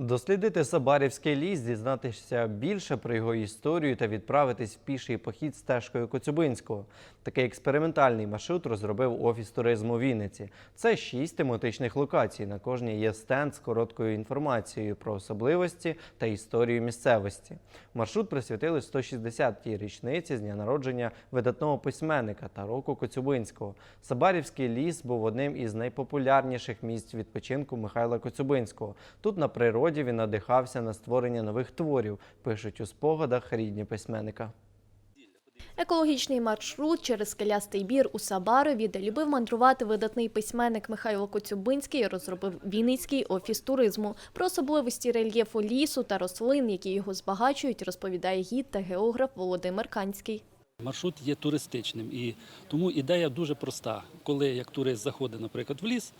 Дослідити Сабарівський ліс, дізнатися більше про його історію та відправитись в піший похід стежкою Коцюбинського. Такий експериментальний маршрут розробив офіс туризму Вінниці. Це шість тематичних локацій. На кожній є стенд з короткою інформацією про особливості та історію місцевості. Маршрут присвятили 160-й річниці з дня народження видатного письменника та року Коцюбинського. Сабарівський ліс був одним із найпопулярніших місць відпочинку Михайла Коцюбинського. Тут на природі він надихався на створення нових творів, пишуть у спогадах рідні письменника. Екологічний маршрут через скелястий бір у Сабарові, де любив мандрувати видатний письменник Михайло Коцюбинський, розробив Вінницький офіс туризму. Про особливості рельєфу лісу та рослин, які його збагачують, розповідає гід та географ Володимир Канський. Маршрут є туристичним, і тому ідея дуже проста. Коли як турист заходить, наприклад, в ліс,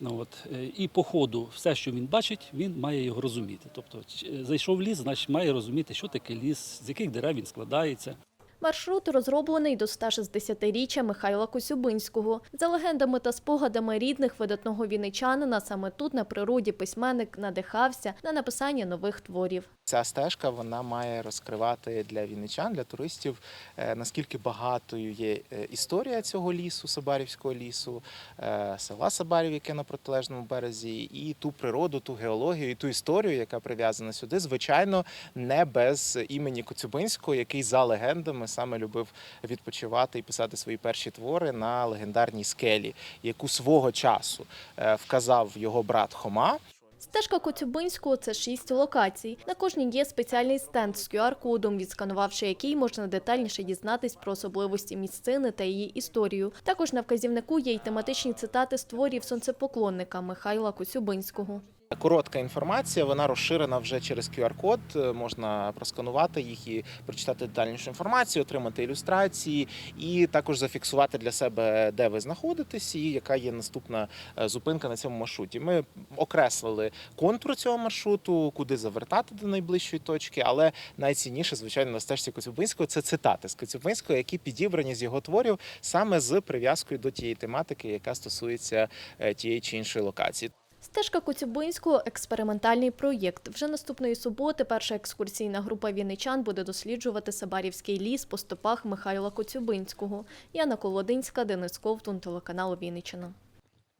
ну от е, і по ходу все, що він бачить, він має його розуміти. Тобто, зайшов в ліс, значить має розуміти, що таке ліс, з яких дерев він складається. Маршрут розроблений до 160-річчя Михайла Коцюбинського. За легендами та спогадами рідних видатного вінничанина, саме тут на природі письменник надихався на написання нових творів. Ця стежка вона має розкривати для вінничан, для туристів, е, наскільки багатою є е, історія цього лісу, Сабарівського лісу, е, села Сабарів, яке на протилежному березі, і ту природу, ту геологію, і ту історію, яка прив'язана сюди. Звичайно, не без імені Коцюбинського, який за легендами саме любив відпочивати і писати свої перші твори на легендарній скелі, яку свого часу е, вказав його брат Хома. Стежка Коцюбинського – це шість локацій. На кожній є спеціальний стенд з QR-кодом, відсканувавши який можна детальніше дізнатись про особливості місцини та її історію. Також на вказівнику є й тематичні цитати з творів сонцепоклонника Михайла Коцюбинського. Коротка інформація, вона розширена вже через QR-код. е, Можна просканувати їх і прочитати детальнішу інформацію, отримати ілюстрації, і також зафіксувати для себе, де ви знаходитесь, і яка є наступна е, зупинка на цьому маршруті. Ми окреслили контур цього маршруту, куди завертати до найближчої точки. Але найцінніше, звичайно, на стежці Коцюбинського це цитати з Коцюбинського, які підібрані з його творів саме з прив'язкою до тієї тематики, яка стосується е, тієї чи іншої локації. Стежка Коцюбинського – експериментальний проєкт. Вже наступної суботи перша екскурсійна група вінничан буде досліджувати Сабарівський ліс по стопах Михайла Коцюбинського. Яна Колодинська, Денис Ковтун, телеканал Вінниччина.